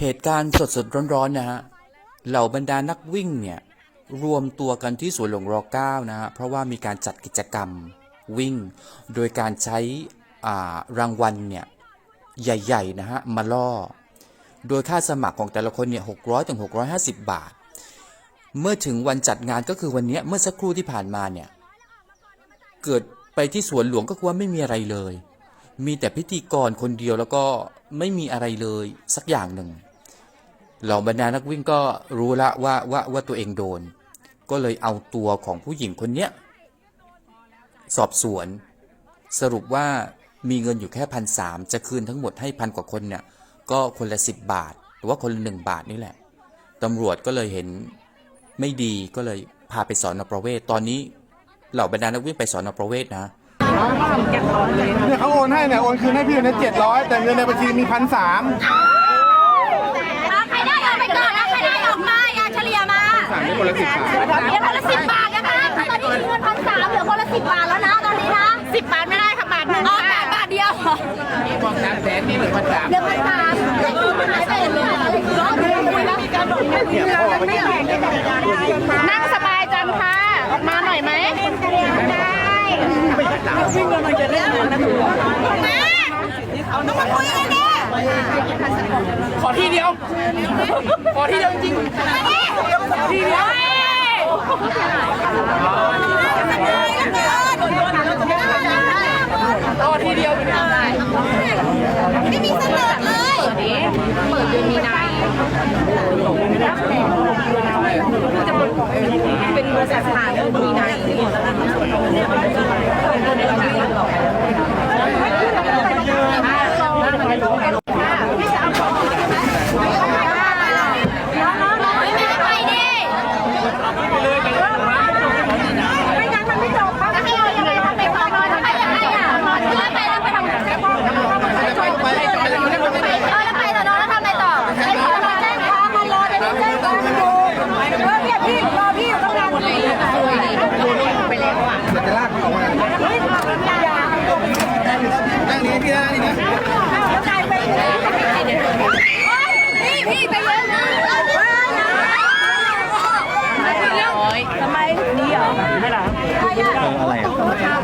เหตุการณ์สดๆร้อนๆนะฮะเหล่าบรรดานักวิ่งเนี่ยรวมตัวกันที่สวนหลวงรอ9นะฮะเพราะว่ามีการจัดกิจกรรมวิ่ง โดยการใช้รางวัลเนี่ยใหญ่ๆนะฮะมาล่อ โดยค่าสมัครของแต่ละคนเนี่ย600ถึง650บาท เมื่อถึงวันจัดงานก็คือวันนี้เมื่อสักครู่ที่ผ่านมาเนี่ยเกิดไปที่สวนหลวงก็คือว่าไม่มีอะไรเลย มีแต่พิธีกรคนเดียวแล้วก็ไม่มีอะไรเลยสักอย่างหนึ่ง เหล่าบรรดานักวิ่งก็รู้ละว่าว่าว่าตัวเองโดน ก็เลยเอาตัวของผู้หญิงคนเนี้ยสอบสวน สรุปว่ามีเงินอยู่แค่พันสามจะคืนทั้งหมดให้พันกว่าคนเนี่ยก็คนละสิบบาท หรือว่าคนละหนึ่งบาทนี่แหละตำรวจก็เลยเห็นไม่ดีก็เลยพาไปสอนอประเวศตอนนี้เหล่าบรรดานักวิ่งไปสอนอประเวศนะเนี่ยเขาโอนให้เนี่ยโอนคืนให้พี่เนี่ยเจ็ดร้อยแต่เงินในบัญชีมีพันสาม สามได้คนละสิบบาทเหลือคนละสิบบาทนะคะตอนนี้มีเงินพันสามเหลือคนละสิบบาทแล้วนะตอนนี้นะสิบบาทไม่ได้ค่ะบาทหนึ่งอ๋อบาทบาทเดียวบอกสามแสนนี่เหลือพันสามเหลือพันสามได้คืนหายไปเลยนั่งสบายจังค่ะออกมาหน่อยไหมได้วิ่งกำลังจะเล่นนะหนูต้องมาคุยกันดิข อทีเดียว ขอทีเดียวจริงทีเดียวๆขอทีเดียวไม่มีเสนอเลยเปิดเดือนมีนาเป็นบริษัทผ่านเดือนมีนาไม่ไม่ไปดิไม่งั้นมันไม่จบครับให้เรายังไงทำไปต่อเลยทำไปยังไงอะแล้วไปแล้วไปทำเออแล้วไปต่อน้องแล้วทำอะไรต่อไปขอแจ้งความมารอเดี๋ยวนี้แจ้งความอยู่เออเนี่ย พี่รอพี่อยู่ตั้งนานไปแล้วอะจะลากเขาออกมานั่งนี้พี่นั่งนี้นะพี่พี่ไปเยอะนะทำไมดีเหรอไม่หรออะไรอะ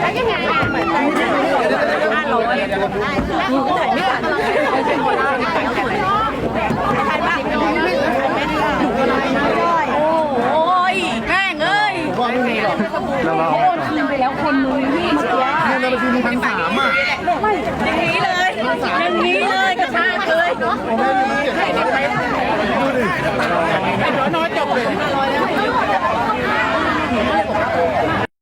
แล้วยังไงอะห้าร้อยถ่ายไม่ทันถ่ายบ้างโอ้ยแม่งเอ้ย ว่า ไม่มีหรอกโอนคืนไปแล้วคนนึงพี่เมื่อกี้เงินในบัญชีมีพันสามอะอย่างนี้เลยอย่างนี้เลยกระชากเลย